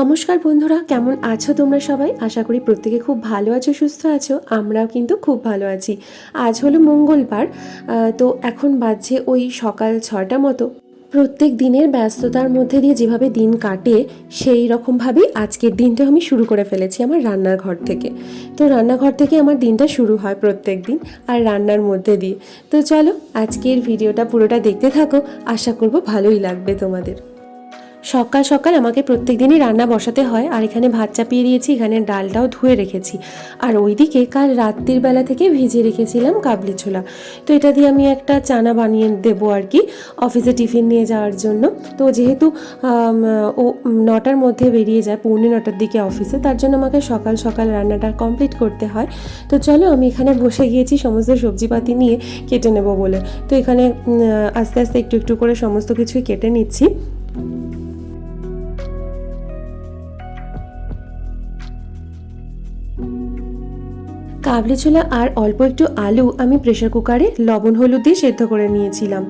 নমস্কার বন্ধুরা, কেমন আছো তোমরা সবাই? আশা করি প্রত্যেকে খুব ভালো আছো, সুস্থ আছো, আমরাও কিন্তু খুব ভালো আছি। আজ হলো মঙ্গলবার তো এখন বাজছে ওই সকাল ছটা মতো। প্রত্যেক দিনের ব্যস্ততার মধ্যে দিয়ে যেভাবে দিন কাটে, সেই রকমভাবেই আজকের দিনটা আমি শুরু করে ফেলেছি আমার রান্নার ঘর থেকে। তো রান্নাঘর থেকে আমার দিনটা শুরু হয় প্রত্যেক দিন, আর রান্নার মধ্যে দিয়ে। তো চলো, আজকের ভিডিওটা পুরোটা দেখতে থাকো, আশা করব ভালোই লাগবে তোমাদের। সকাল সকাল আমাকে প্রত্যেক দিনই রান্না বসাতে হয়, আর এখানে ভাত চাপিয়ে দিয়েছি, এখানে ডালটাও ধুয়ে রেখেছি। আর ওইদিকে কাল রাত্রির বেলা থেকে ভিজে রেখেছিলাম কাবলি ছোলা। তো এটা দিয়ে আমি একটা চানা বানিয়ে দেবো আর কি, অফিসে টিফিন নিয়ে যাওয়ার জন্য। তো যেহেতু ও নটার মধ্যে বেরিয়ে যায়, পৌনে নটার দিকে অফিসে, তার জন্য আমাকে সকাল সকাল রান্নাটা কমপ্লিট করতে হয়। তো চলো আমি এখানে বসে গিয়েছি, সমস্ত সবজিপাতি নিয়ে কেটে নেব বলে। তো এখানে আস্তে আস্তে একটু একটু করে সমস্ত কিছুই কেটে নিচ্ছি। কাবলি ছোলা আর অল্প একটু আলু আমি প্রেশার কুকারে লবণ, হলুদ দিয়ে সেদ্ধ করে নিয়েছিলাম।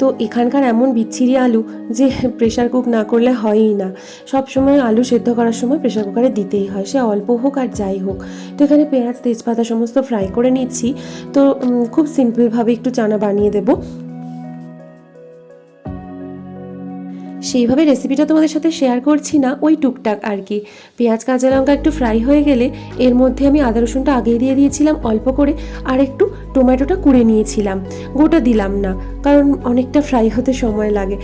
তো এখানকার এমন বিচ্ছিরি আলু যে প্রেশার কুক না করলে হয়ই না। সব সময় আলু সেদ্ধ করার সময় প্রেশার কুকারে দিতেই হয়, সে অল্প হোক আর যাই হোক। তো এখানে পেঁয়াজ, তেজপাতা সমস্ত ফ্রাই করে নিচ্ছি। তো খুব সিম্পলভাবে একটু চানা বানিয়ে দেবো। সেইভাবে রেসিপিটা তোমাদের সাথে শেয়ার করছি না, ওই টুকটাক আর কি। পেঁয়াজ, কাঁচা লঙ্কা একটু ফ্রাই হয়ে গেলে এর মধ্যে আমি আদা, রসুনটা আগেই দিয়ে দিয়েছিলাম, অল্প করে, আর একটু টমেটোটা কুড়ে নিয়েছিলাম। গোটা দিলাম না, কারণ অনেকটা ফ্রাই হতে সময় লাগে।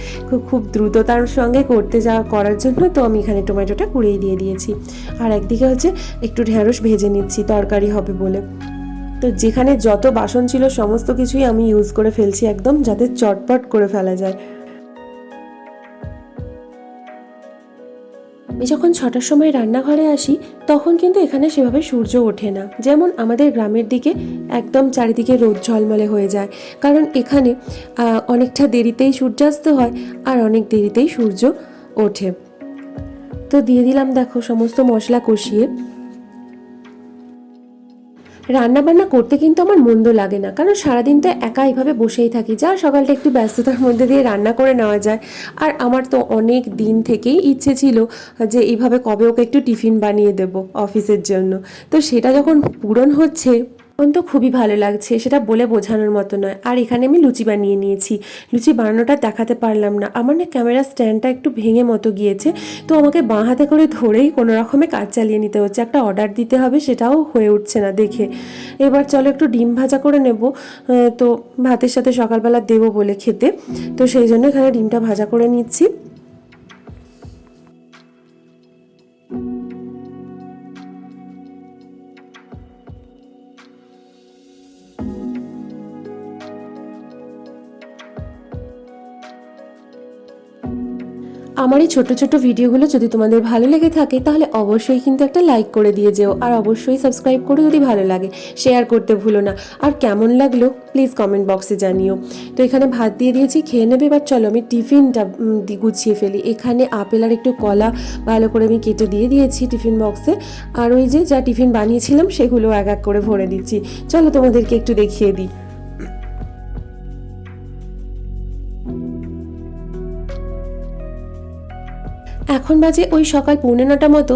খুব দ্রুততার সঙ্গে করতে যাওয়া করার জন্য তো আমি এখানে টমেটোটা কুড়িয়ে দিয়ে দিয়েছি। আর একদিকে হচ্ছে একটু ঢেঁড়স ভেজে নিচ্ছি, তরকারি হবে বলে। তো যেখানে যত বাসন ছিল, সমস্ত কিছুই আমি ইউজ করে ফেলছি একদম, যাতে চটপট করে ফেলা যায়। আমি যখন ছটার সময় রান্নাঘরে আসি, তখন কিন্তু এখানে সেভাবে সূর্য ওঠে না। যেমন আমাদের গ্রামের দিকে একদম চারিদিকে রোদ ঝলমলে হয়ে যায়। কারণ এখানে অনেকটা দেরিতেই সূর্যাস্ত হয় আর অনেক দেরিতেই সূর্য ওঠে। তো দিয়ে দিলাম দেখো সমস্ত মশলা কষিয়ে। রান্না বান্না করতে কিন্তু আমার মন্দ লাগে না। কারণ সারাদিন তো একা এইভাবে বসেই থাকি। যা সকালটা একটু ব্যস্ততার মধ্যে দিয়ে রান্না করে নেওয়া যায়। আর আমার তো অনেক দিন থেকেই ইচ্ছে ছিল যে এইভাবে কবে ওকে একটু টিফিন বানিয়ে দেব অফিসের জন্য। তো সেটা যখন পূরণ হচ্ছে তখন তো খুবই ভালো লাগছে, সেটা বলে বোঝানোর মতো নয়। আর এখানে আমি লুচি বানিয়ে নিয়েছি। লুচি বানানোটা দেখাতে পারলাম না। আমার না ক্যামেরা স্ট্যান্ডটা একটু ভেঙে মতো গিয়েছে, তো আমাকে বাঁ হাতে করে ধরেই কোনো রকমে কাজ চালিয়ে নিতে হচ্ছে। একটা অর্ডার দিতে হবে, সেটাও হয়ে উঠছে না দেখে। এবার চলো একটু ডিম ভাজা করে নেব। তো ভাতের সাথে সকালবেলা দেবো বলে খেতে। তো সেই জন্য এখানে ডিমটা ভাজা করে নিচ্ছি। আমার এই ছোট ছোট ভিডিওগুলো যদি তোমাদের ভালো লেগে থাকে, তাহলে অবশ্যই কিন্তু একটা লাইক করে দিয়ে যেও, আর অবশ্যই সাবস্ক্রাইব করে যদি ভালো লাগে শেয়ার করতে ভুলো না। আর কেমন লাগল প্লিজ কমেন্ট বক্সে জানিও। তো এখানে ভাত দিয়ে দিয়েছি, খেয়ে নেবে, এবার চলো আমি টিফিনটা গুছিয়ে ফেলি। এখানে আপেল আর একটু কলা ভালো করে আমি কেটে দিয়ে দিয়েছি টিফিন বক্সে আর ওই যে, যা টিফিন বানিয়েছিলাম, সেগুলো এক এক করে ভরে দিচ্ছি। চলো তোমাদেরকে একটু দেখিয়ে দিই। এখন বাজে ওই সকাল পৌনে নটা মতো।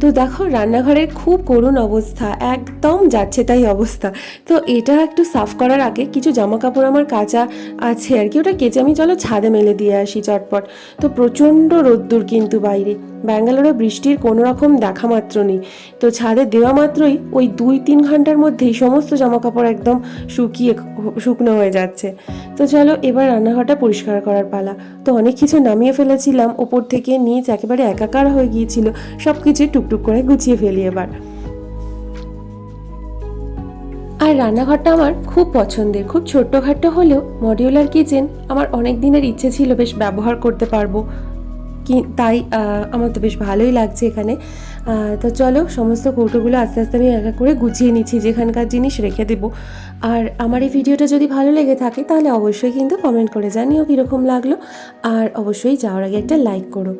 তো দেখো, রান্নাঘরের খুব করুণ অবস্থা, একদম যাচ্ছে তাই অবস্থা। তো এটা একটু সাফ করার আগে কিছু জামা কাপড় আমার কাঁচা আছে আর কি, ওটা কেচে আমি চলো ছাদে মেলে দিয়ে আসি চটপট। তো প্রচণ্ড রোদ্দুর কিন্তু বাইরে। ব্যাঙ্গালোরে বৃষ্টির কোনো রকম দেখা মাত্র নেই। তো ছাদে দেওয়া মাত্রই ওই দুই তিন ঘণ্টার মধ্যেই সমস্ত জামা কাপড় একদম শুকিয়ে শুকনো হয়ে যাচ্ছে। তো চলো এবার রান্নাঘরটা পরিষ্কার করার পালা। তো অনেক কিছু নামিয়ে ফেলেছিলাম। ওপর থেকে নিচ একেবারে একাকার হয়ে গিয়েছিল। সব কিছু টুকটুক করে গুছিয়ে ফেলি এবার। আর রান্নাঘরটা আমার খুব পছন্দের। খুব ছোট্টখাট্টো হলেও মডিউলার কিচেন আমার অনেক দিনের ইচ্ছে ছিল বেশ ব্যবহার করতে পারব। কি, তাই আমার তো বেশ ভালোই লাগছে এখানে। তো চলো, সমস্ত কৌটোগুলো আস্তে আস্তে আমি এক এক করে গুছিয়ে নিচ্ছি, যেখানকার জিনিস রেখে দেব। আর আমার এই ভিডিওটা যদি ভালো লেগে থাকে, তাহলে অবশ্যই কিন্তু কমেন্ট করে জানিও কীরকম লাগল। আর অবশ্যই যাওয়ার আগে একটা লাইক করো।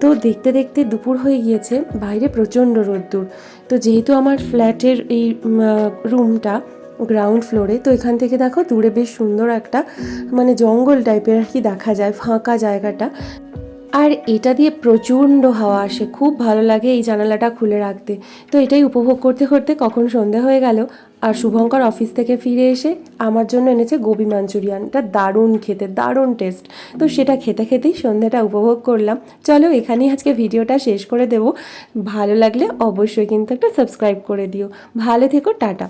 তো দেখতে দেখতে দুপুর হয়ে গিয়েছে, বাইরে প্রচণ্ড রোদ্দুর। তো যেহেতু আমার ফ্ল্যাটের এই রুমটা গ্রাউন্ড ফ্লোরে তো এখান থেকে দেখো দূরে বেশ সুন্দর একটা মানে জঙ্গল টাইপের আর কি দেখা যায়, ফাঁকা জায়গাটা। আর এটা দিয়ে প্রচণ্ড হাওয়া আসে। খুব ভালো লাগে এই জানালাটা খুলে রাখতে। তো এটাই উপভোগ করতে করতে কখন সন্ধে হয়ে গেল আর শুভঙ্কর অফিস থেকে ফিরে এসে আমার জন্য এনেছে গোবি মাঞ্চুরিয়ানটা দারুণ খেতে, দারুণ টেস্ট। তো সেটা খেতে খেতেই সন্ধ্যাটা উপভোগ করলাম। চলো এখানেই আজকে ভিডিওটা শেষ করে দেব। ভালো লাগলে অবশ্যই কিন্তু একটা সাবস্ক্রাইব করে দিও। ভালো থেকো, টাটা।